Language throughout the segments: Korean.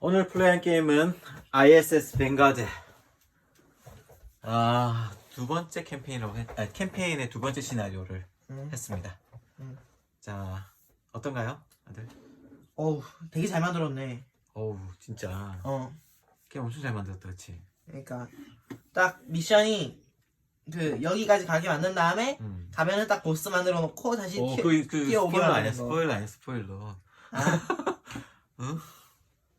오늘 플레이한 게임은 ISS 뱅가드. 아, 두 번째 캠페인이라고 했, 아, 캠페인의 두 번째 시나리오를 음. 했습니다. 음. 자, 어떤가요? 다들? 어우, 되게 잘 만들었네. 어우, 진짜. 어, 게임 엄청 잘 만들었다, 그치? 그러니까 딱 미션이 그 여기까지 가게 만든 다음에 음. 가면은 딱 보스 만들어 놓고 다시 어, 튀- 그, 그, 뛰어오기만 스포일러 하는 아니야, 거. 스포일러 아니야, 스포일러. 아, 응?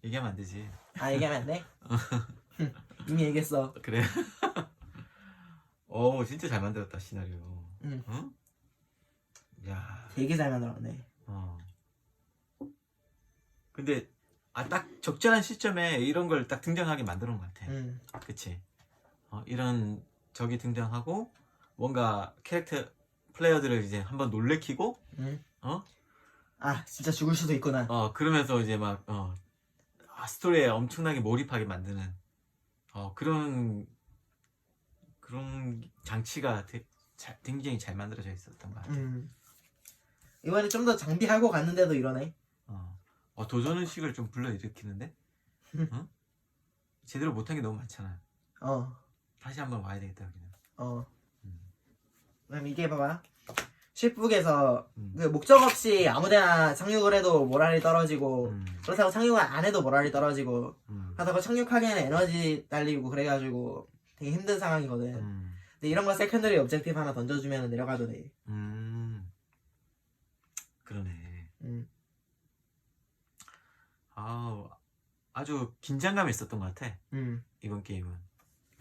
얘기하면 안 되지. 아 얘기하면 안 돼? 이미 얘기했어. 그래. 어, 진짜 잘 만들었다, 시나리오. 응. 응? 야, 되게 잘 만들었네. 어. 근데, 아, 딱 적절한 시점에 이런 걸 딱 등장하게 만드는 것 같아. 응. 그치? 어, 이런 적이 등장하고, 뭔가 캐릭터, 플레이어들을 이제 한번 놀래키고, 응. 어? 아 진짜 죽을 수도 있구나. 어, 그러면서 이제 막, 어, 아, 스토리에 엄청나게 몰입하게 만드는, 어, 그런, 그런 장치가 되, 잘, 굉장히 잘 만들어져 있었던 것 같아. 음. 이번에 좀 더 장비하고 갔는데도 이러네. 어, 어, 도전 의식을 좀 불러일으키는데? 어? 제대로 못한 게 너무 많잖아. 어, 다시 한번 와야 되겠다, 여기는. 어. 음. 그럼 이게 봐봐. 쉽북에서 음. 그 목적 없이 아무데나 착륙을 해도 모랄이 떨어지고 음, 그렇다고 착륙을 안 해도 모랄이 떨어지고 음, 하다가 착륙하기에는 에너지 딸리고 그래가지고 되게 힘든 상황이거든. 음, 근데 이런 거 세컨더리 objective 하나 던져주면 내려가도 돼. 음. 그러네. 음. 아 아주 긴장감이 있었던 것 같아, 음. 이번 게임은.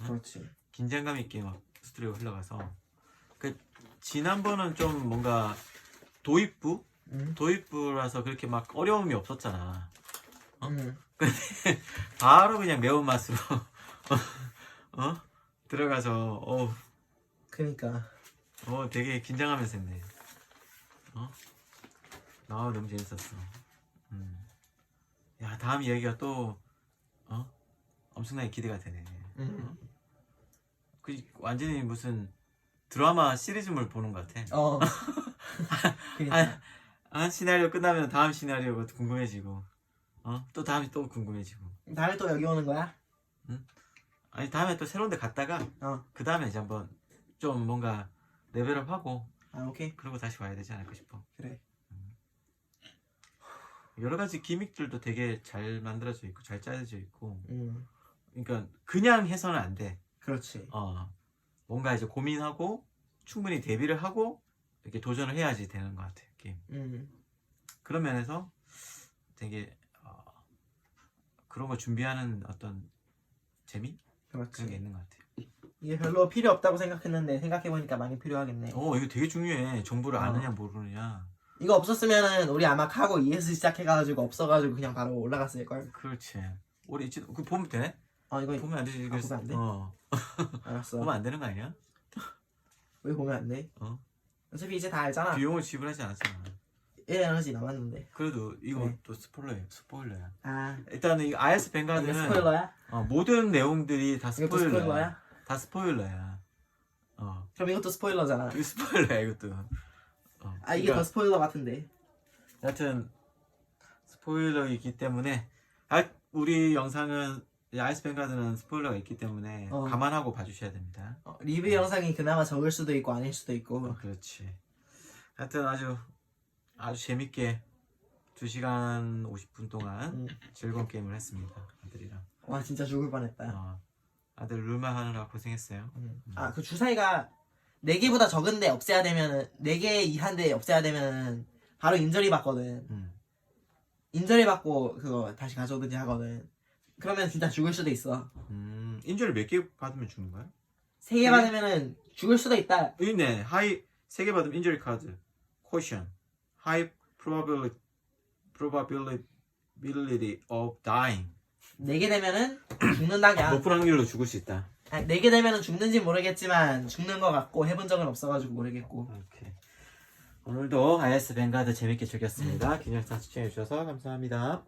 응? 그렇지. 긴장감 있게 막 스토리가 흘러가서 그 지난번은 좀 뭔가 도입부 음. 도입부라서 그렇게 막 어려움이 없었잖아 어? 음. 바로 그냥 매운맛으로 어 들어가서 어, 그니까. 어 되게 긴장하면서 했네 어? 아 너무 재밌었어 음. 야 다음 이야기가 또 어? 엄청나게 기대가 되네 음. 그 완전히 무슨 드라마 시리즈물 보는 것 같아 어. 그니까. 아, 아 시나리오 끝나면 다음 시나리오가 또 궁금해지고 어? 또 다음이 또 궁금해지고 다음에 또 여기 오는 거야? 아니 다음에 또 새로운 데 갔다가 어. 그 다음에 이제 한번 좀 뭔가 레벨업하고 아 오케이. 그러고 다시 와야 되지 않을까 싶어 그래. 여러 가지 기믹들도 되게 잘 만들어져 있고 잘 짜여져 있고 음. 그러니까 그냥 해서는 안 돼 그렇지. 어, 뭔가 이제 고민하고 충분히 대비를 하고 이렇게 도전을 해야지 되는 것 같아 게임 음. 그런 면에서 되게 어, 그런 거 준비하는 어떤 재미 그런 게 그렇지. 있는 것 같아요. 이게 별로 필요 없다고 생각했는데 생각해 보니까 많이 필요하겠네. 어 이거 되게 중요해. 정보를 어. 아느냐 모르느냐. 이거 없었으면은 우리 아마 카고 ES 시작해가지고 없어가지고 그냥 바로 올라갔을 걸. 그렇지. 우리 이제 그 보면 되네? 어 이거 보면 안 되지. 아, 보면 안 돼? 어 알았어. 보면 안 되는 거 아니야? 왜 보면 안 돼? 어 어차피 이제 다 알잖아. 비용을 지불하지 않았잖아. 1 에너지 남았는데. 그래도 이거 네. 또 스포일러야. 스포일러야. 아 일단은 이 IS 이게 뱅가드는 스포일러야? 어, 모든 내용들이 다 이것도 스포일러야. 스포일러야? 다 스포일러야. 어 그럼 이것도 스포일러잖아. 이거 스포일러야 이것도. 어, 아 이게 그러니까 더 스포일러 같은데. 여하튼 스포일러이기 때문에 아, 우리 영상은 이 아이스 뱅가드는 스포일러가 있기 때문에 어. 감안하고 봐주셔야 됩니다. 어, 리뷰 영상이 그나마 적을 수도 있고 아닐 수도 있고. 어, 그렇지. 하여튼 아주 아주 재밌게 2시간 50분 동안 음. 즐거운 게임을 했습니다. 아들이랑. 와 진짜 죽을 뻔했다. 어, 아들 룰만 하느라 고생했어요. 음. 아그 주사위가 4개보다 적은데 없애야 되면은 4개 이하인데 없애야 되면은 바로 인절이 받거든. 음. 인절이 받고 그거 다시 가져오든지 하거든. 그러면 진짜 죽을 수도 있어. 음, 인절을 몇개 받으면 죽는 거야? 3개 개? 받으면은 죽을 수도 있다. 있네. 하이 3개 받으면 인절이 카드. 코션. High probability probability of dying. 4개 되면은 죽는다냐. 높은 확률로 죽을 수 있다. 아니, 4개 되면은 죽는지 모르겠지만 죽는 거 같고 해본 적은 없어가지고 모르겠고. 오케이. 오늘도 IS 뱅가드 재밌게 즐겼습니다. 긴 영상 시청해 주셔서 감사합니다.